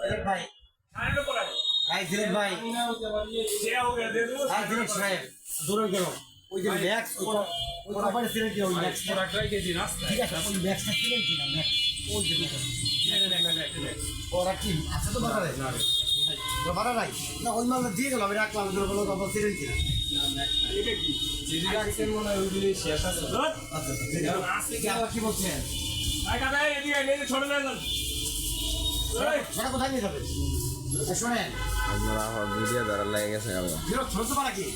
ভাই। ভাই দিলীপ ভাই। ভাই দিলীপ সাহেব, দূরে ওই যে ম্যাক্স মানে ওই ম্যাক্স ঠিক আছে, ওই ম্যাক্সটা ওই যে ওরা কি, আছে তো বাজার নাই না ওই মালটা দিয়ে গেল, আমি রাখলাম সিলেক্ট কিনা আচ্ছা আচ্ছা ঠিক আছে কি আবার কি বলছেন সেটা কোথায় নিয়ে যাবে শোনেন। আপনারা আমার ভিডিও ধরার লেগে গেছে আমি বিরোধ চলতে পারা কি?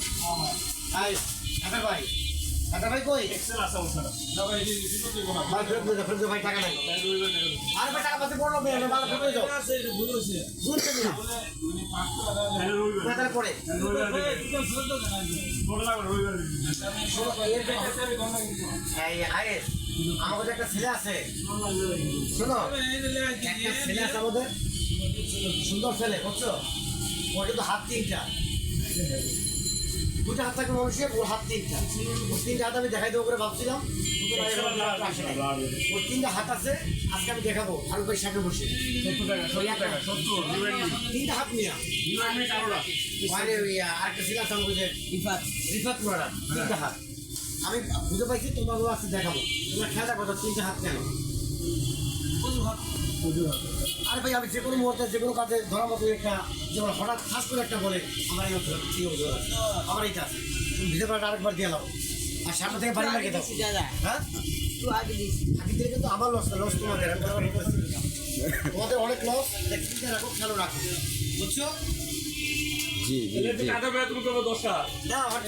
ভাই কাটা ভাই। কাটা ভাই কই? ভাই ফেরত দিয়ে ফেরত ভাই টাকা নাই। আরে ভাই টাকা পাতে পড়ল মেয়ে ভালো ফেরত দাও। না তাহলে এই আয়ে আমাদের একটা ছেলে আছে। শোনো একটা ছেলে আছে আমাদের। সুন্দর ছেলে বুঝছ? ওর কিন্তু হাত তিনটা। দুটা হাত থাকবে মানুষের ওর হাত তিনটা। ওর তিনটা হাত আমি দেখাই দেবো করে ভাবছিলাম। ওর তিনটা হাত আছে আজকে আমি দেখাবো আর ভাই সামনে বসে। তিনটা হাত নিয়ে ওই আরেকটা ছেলে আছে আমাকে রিফাত। রিফাত তিনটা হাত। আমি বুঝতে পাইছি তোমাকেও আজকে দেখাবো। তোমরা খেয়াল রাখো তো তিনটা হাত কেন? আরে ভাই আমি যে কোনো মুহূর্তে যে কোনো কাজে ধরার মতো একটা যেমন হঠাৎ খাস করে একটা বলে আমার এই অজুহাত আছে। আমার এইটা আছে। তুমি ভিতরে পাড়াটা আরেকবার দিয়ে নাও আর সামনে থেকে বাড়ি লাগিয়ে দাও। হ্যাঁ? আগে থেকে কিন্তু আমার লস লস তোমাদের। তোমাদের অনেক লস রাখো খেয়াল রাখো। বুঝছ? জি জি জি। না আমার